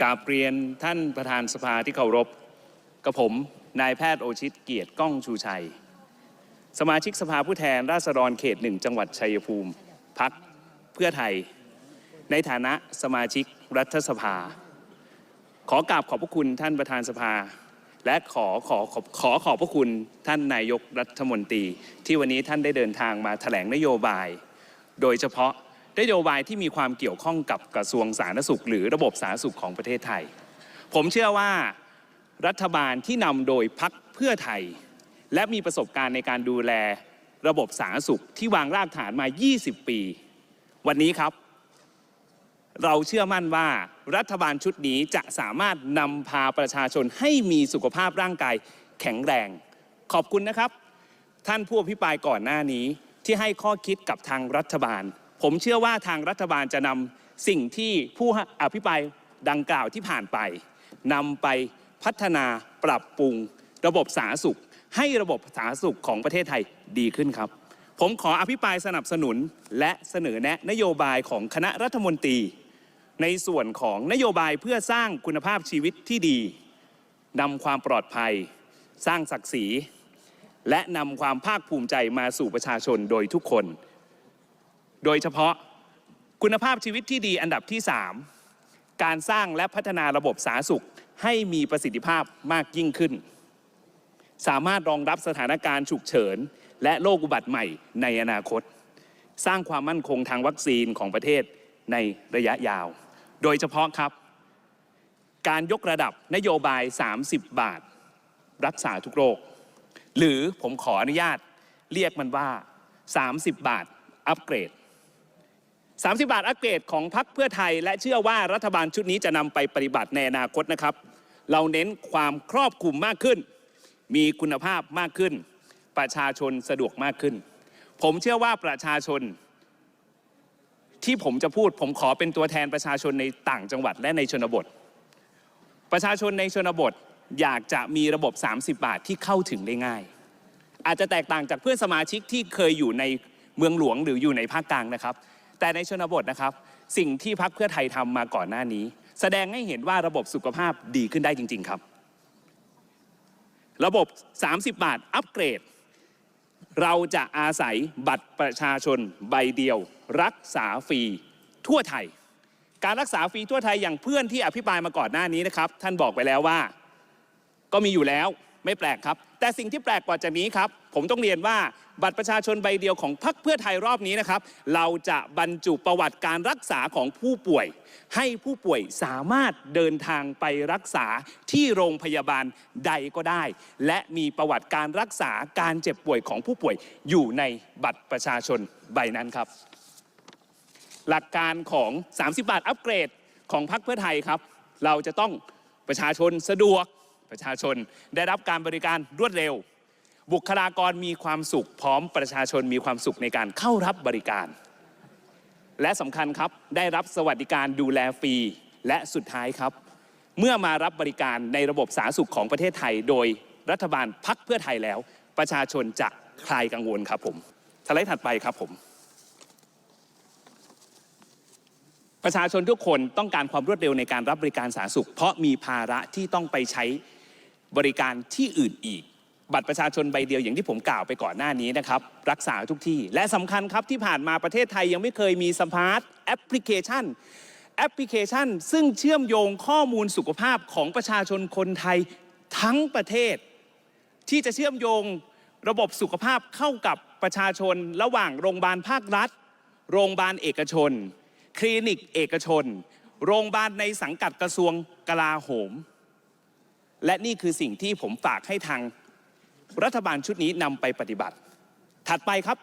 กราบเรียนท่านประธานสภาที่เคารพกับผมนายแพทย์โอชิตเกียรติก้องชูชัย สมาชิกสภาผู้แทนราษฎรเขตหนึ่งจังหวัดชัยภูมิพักเพื่อไทย ในฐานะสมาชิกรัฐสภา ขอกราบขอบพระคุณท่านประธานสภา และขอขอขอขอขอบพระคุณท่านนายกรัฐมนตรี ที่วันนี้ท่านได้เดินทางมาแถลงนโยบาย โดยเฉพาะ นโยบายที่มีความเกี่ยวข้องกับกระทรวงสาธารณสุข หรือระบบสาธารณสุขของประเทศไทย ผมเชื่อว่ารัฐบาลที่นำโดยพักเพื่อไทย และมีประสบการณ์ในการดูแลระบบสาธารณสุขที่วางรากฐานมา 20 ปี วันนี้ครับ เราเชื่อมั่นว่ารัฐบาลชุดนี้จะสามารถนำพาประชาชนให้มีสุขภาพร่างกายแข็งแรง ขอบคุณนะครับ ท่านผู้อภิปรายก่อนหน้านี้ที่ให้ข้อคิดกับทางรัฐบาล ผมเชื่อว่าทางรัฐบาลจะนำสิ่งที่ผู้อภิปรายดังกล่าวที่ผ่านไปนำไปพัฒนาปรับปรุงระบบสาธารณสุข ให้ระบบสาธารณสุขของประเทศไทยดีขึ้นครับ ผมขออภิปรายสนับสนุนและเสนอแนะนโยบายของคณะรัฐมนตรี ในส่วนของนโยบายเพื่อสร้างคุณภาพชีวิตที่ดีนำความปลอดภัย สร้างศักดิ์ศรี และนำความภาคภูมิใจมาสู่ประชาชนโดยทุกคน โดยเฉพาะคุณภาพชีวิตที่ดีอันดับที่ 3 การสร้างและพัฒนาระบบสาธารณสุขให้มีประสิทธิภาพมากยิ่งขึ้น สามารถรองรับสถานการณ์ฉุกเฉิน และโรคอุบัติใหม่ในอนาคต สร้างความมั่นคงทางวัคซีนของประเทศในระยะยาว โดยเฉพาะครับ การยกระดับนโยบาย 30 บาท รักษาทุกโรค หรือผมขออนุญาตเรียกมันว่า 30 บาทอัปเกรด 30 บาทอัปเกรดของพรรคเพื่อไทย และเชื่อว่ารัฐบาลชุดนี้จะนำไปปฏิบัติในอนาคตนะครับ เราเน้นความครอบคลุมมากขึ้น มีคุณภาพมากขึ้น ประชาชนสะดวกมากขึ้น ผมเชื่อว่าประชาชน ที่ผมจะพูด ผมขอเป็นตัวแทนประชาชนในต่างจังหวัดและในชนบท ประชาชนในชนบทอยากจะมีระบบ 30 บาทที่เข้าถึงได้ง่าย อาจจะแตกต่างจากเพื่อนสมาชิกที่เคยอยู่ในเมืองหลวงหรืออยู่ในภาคกลางนะครับ แต่ในชนบทนะครับ สิ่งที่พักเพื่อไทยทำมาก่อนหน้านี้ แสดงให้เห็นว่าระบบสุขภาพดีขึ้นได้จริง ๆครับ ระบบ 30 บาทอัปเกรด เราจะอาศัยบัตรประชาชนใบเดียว รักษาฟรีทั่วไทย การรักษาฟรีทั่วไทยอย่างเพื่อนที่อภิปรายมาก่อนหน้านี้นะครับ ท่านบอกไปแล้วว่า ก็มีอยู่แล้ว ไม่แปลกครับ แต่สิ่งที่แปลกกว่าจากนี้ครับ ผมต้องเรียนว่าบัตรประชาชนใบเดียวของพรรคเพื่อไทยรอบนี้นะครับ เราจะบรรจุประวัติการรักษาของผู้ป่วย ให้ผู้ป่วยสามารถเดินทางไปรักษาที่โรงพยาบาลใดก็ได้ และมีประวัติการรักษาการเจ็บป่วยของผู้ป่วยอยู่ในบัตรประชาชนใบนั้นครับ หลักการของ 30 บาทอัปเกรดของพรรคเพื่อไทยครับ เราจะต้องประชาชนสะดวก ประชาชนได้รับการบริการรวดเร็ว บุคลากรมีความสุข พร้อมประชาชนมีความสุขในการเข้ารับบริการ และสำคัญครับได้รับสวัสดิการดูแลฟรีและสุดท้ายครับ เมื่อมารับบริการในระบบสาธารณสุขของประเทศไทย โดยรัฐบาลพักเพื่อไทยแล้ว ประชาชนจะคลายกังวลครับผมสไลด์ถัดไปครับผม ประชาชนทุกคนต้องการความรวดเร็วในการรับบริการสาธารณสุข เพราะมีภาระที่ต้องไปใช้ บริการที่อื่นอีก บัตรประชาชนใบเดียวอย่างที่ผมกล่าวไปก่อนหน้านี้นะครับ รักษาทุกที่ และสำคัญครับที่ผ่านมาประเทศไทยยังไม่เคยมีสมาร์ทแอปพลิเคชันแอปพลิเคชัน ซึ่งเชื่อมโยงข้อมูลสุขภาพของประชาชนคนไทยทั้งประเทศ ที่จะเชื่อมโยงระบบสุขภาพเข้ากับประชาชน ระหว่างโรงพยาบาลภาครัฐ โรงพยาบาลเอกชน คลินิกเอกชน โรงพยาบาลในสังกัดกระทรวงกลาโหม และนี่คือสิ่งที่ผมฝากให้ทางรัฐบาลชุดนี้นำไปปฏิบัติ ถัดไปครับ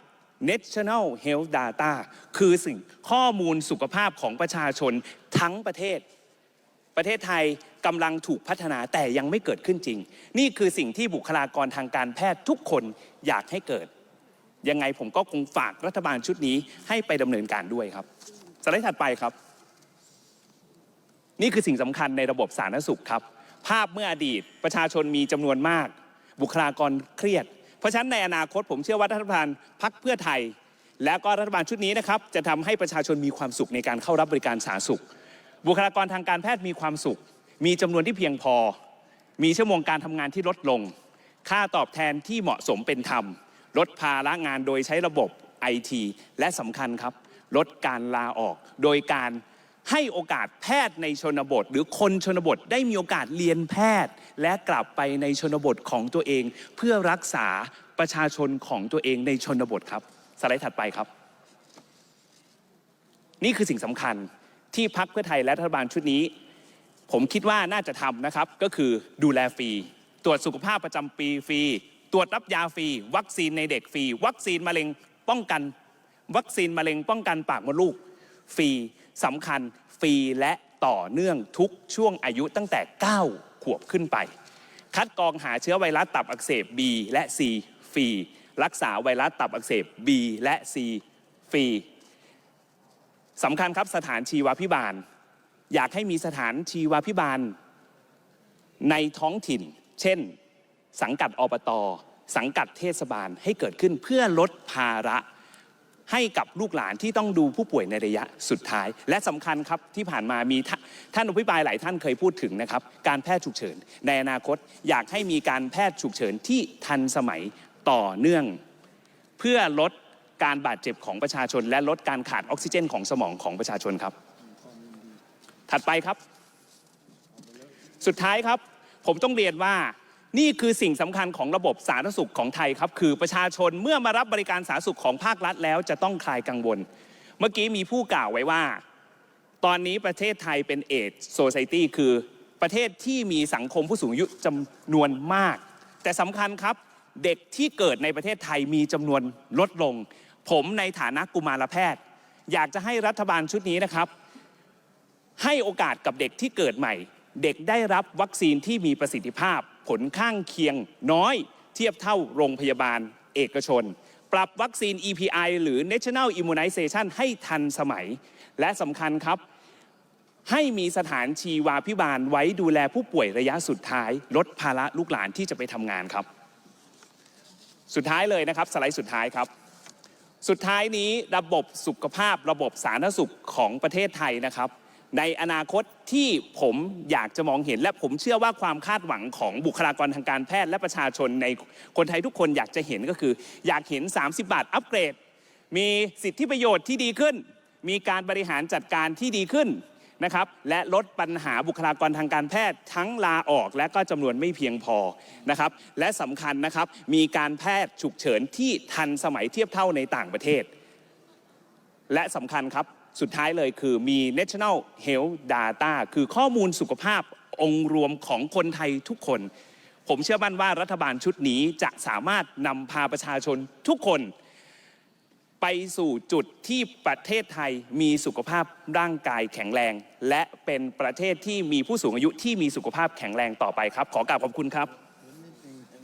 National Health Data คือสิ่งข้อมูลสุขภาพของประชาชนทั้งประเทศ ประเทศไทยกำลังถูกพัฒนาแต่ยังไม่เกิดขึ้นจริง นี่คือสิ่งที่บุคลากรทางการแพทย์ทุกคนอยากให้เกิด ยังไงผมก็คงฝากรัฐบาลชุดนี้ให้ไปดำเนินการด้วยครับ สไลด์ถัดไปครับ นี่คือสิ่งสำคัญในระบบสาธารณสุขครับ ภาพเมื่ออดีต ประชาชนมีจำนวนมาก บุคลากรเครียด เพราะฉะนั้นในอนาคตผมเชื่อว่ารัฐบาลพักเพื่อไทย และก็รัฐบาลชุดนี้นะครับจะทำให้ประชาชนมีความสุขในการเข้ารับบริการสาธารณสุข บุคลากรทางการแพทย์มีความสุข มีจำนวนที่เพียงพอ มีชั่วโมงการทำงานที่ลดลง ค่าตอบแทนที่เหมาะสมเป็นธรรมลดภาระงานโดยใช้ระบบไอทีและสำคัญครับ ลดการลาออกโดยการ ให้โอกาสแพทย์ในชนบท หรือคนชนบทได้มีโอกาสเรียนแพทย์ และกลับไปในชนบทของตัวเอง เพื่อรักษาประชาชนของตัวเองในชนบทครับสไลด์ถัดไปครับ นี่คือสิ่งสำคัญที่พักเพื่อไทยและรัฐบาลชุดนี้ ผมคิดว่าน่าจะทำนะครับก็คือดูแลฟรี ตรวจสุขภาพประจำปีฟรี ตรวจรับยาฟรี วัคซีนในเด็กฟรี วัคซีนมะเร็งป้องกัน วัคซีนมะเร็งป้องกันปากมดลูกฟรี สำคัญฟรีและต่อเนื่องทุกช่วงอายุตั้งแต่ 9 ขวบขึ้นไป คัดกรองหาเชื้อไวรัสตับอักเสบ B และ C ฟรี รักษาไวรัสตับอักเสบ B และ C ฟรีสำคัญครับสถานชีวพิบาล อยากให้มีสถานชีวพิบาล ในท้องถิ่น เช่น สังกัดอบต สังกัดเทศบาลให้เกิดขึ้นเพื่อลดภาระ ให้กับลูกหลานที่ต้องดูผู้ป่วยในระยะสุดท้าย และสำคัญครับที่ผ่านมามีท่าท่านอภิปรายหลายท่านเคยพูดถึงนะครับการแพทย์ฉุกเฉิน ในอนาคตอยากให้มีการแพทย์ฉุกเฉินที่ทันสมัยต่อเนื่อง เพื่อลดการบาดเจ็บของประชาชน และลดการขาดออกซิเจนของสมองของประชาชนครับ ถัดไปครับ สุดท้ายครับ ผมต้องเรียนว่า นี่คือสิ่งสำคัญของระบบสาธารณสุขของไทยครับ คือประชาชนเมื่อมารับบริการสาธารณสุขของภาครัฐแล้วจะต้องคลายกังวล เมื่อกี้มีผู้กล่าวไว้ว่า ตอนนี้ประเทศไทยเป็นเอ e โซซ i ตี้คือประเทศที่มีสังคมผู้สูงอายุจำนวนมาก แต่สำคัญครับเด็กที่เกิดในประเทศไทยมีจำนวนลดลง ผมในฐานะกุมารแพทย์ อยากจะให้รัฐบาลชุดนี้นะครับ ให้โอกาสกับเด็กที่เกิดใหม่ เด็กได้รับวัคซีนที่มีประสิทธิภาพ ผลข้างเคียงน้อยเทียบเท่าโรงพยาบาลเอกชน ปรับวัคซีน EPI หรือ National Immunization ให้ทันสมัย และสำคัญครับ ให้มีสถานชีวาพิบาลไว้ดูแลผู้ป่วยระยะสุดท้าย ลดภาระลูกหลานที่จะไปทำงานครับ สุดท้ายเลยนะครับ สไลด์สุดท้ายครับสุดท้ายนี้ระบบสุขภาพระบบสาธารณสุขของประเทศไทยนะครับ ในอนาคตที่ผมอยากจะมองเห็น และผมเชื่อว่าความคาดหวังของบุคลากรทางการแพทย์และประชาชนในคนไทยทุกคนอยากจะเห็นก็คือ อยากเห็น 30 บาทอัปเกรด มีสิทธิประโยชน์ที่ดีขึ้น มีการบริหารจัดการที่ดีขึ้นนะครับและลดปัญหาบุคลากรทางการแพทย์ทั้งลาออกและก็จำนวนไม่เพียงพอนะครับและสำคัญนะครับมีการแพทย์ฉุกเฉินที่ทันสมัยเทียบเท่าในต่างประเทศ และสำคัญครับ สุดท้ายเลยคือมี National Health Data คือข้อมูลสุขภาพองค์รวมของคนไทยทุกคน ผมเชื่อมั่นว่ารัฐบาลชุดนี้จะสามารถนำพาประชาชนทุกคน ไปสู่จุดที่ประเทศไทยมีสุขภาพร่างกายแข็งแรง และเป็นประเทศที่มีผู้สูงอายุที่มีสุขภาพแข็งแรงต่อไปครับ ขอกราบขอบคุณครับ